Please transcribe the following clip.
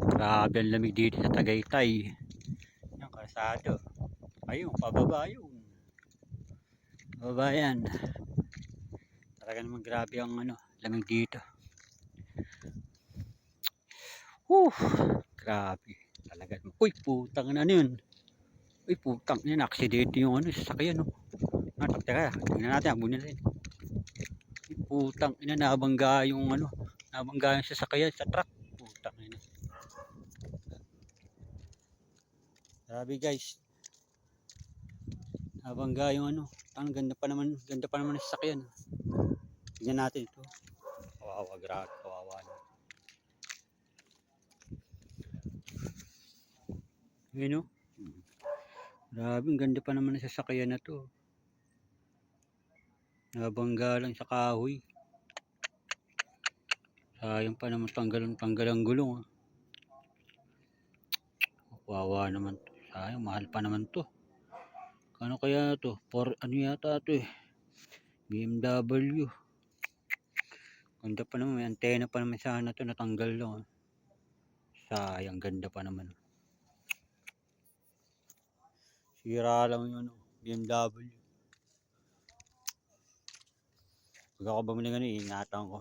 Grabe ang lamig dito sa Tagaytay. Yung kalsado. Ayun, pababa yun. Pababa yan. Talaga naman grabe ang ano, lamig dito. Woo, grabe. Talaga. naman. Uy, putang na ano yun. Uy, putang yan. Aksidente yung ano, sasakyan. No? Ah, teka, tingnan natin. Abunin natin. Uy, putang ina, nabangga yung ano, nabangga yung sasakyan sa truck. Putang ina. Grabe guys. Nabangga yung ano. Ang ganda pa naman, ganda pa naman ng sasakyan. Tingnan natin ito. Kawawa, grabe, kawawa. naman. Yun o. Grabe, ang ganda pa naman ng sasakyan na to. Nabangga lang sa kahoy. Sayang pa naman tanggalan tanggal ang gulong. Ah. Wawa naman to. Sayang, mahal pa naman to. Kano kaya to? For ano yata to eh. BMW. Ganda pa naman. May antena pa naman sana to. Natanggal lang. ah. Sayang, ganda pa naman. Sira lang yung ano, BMW. Pag ako bumili ganun, ingatan ko.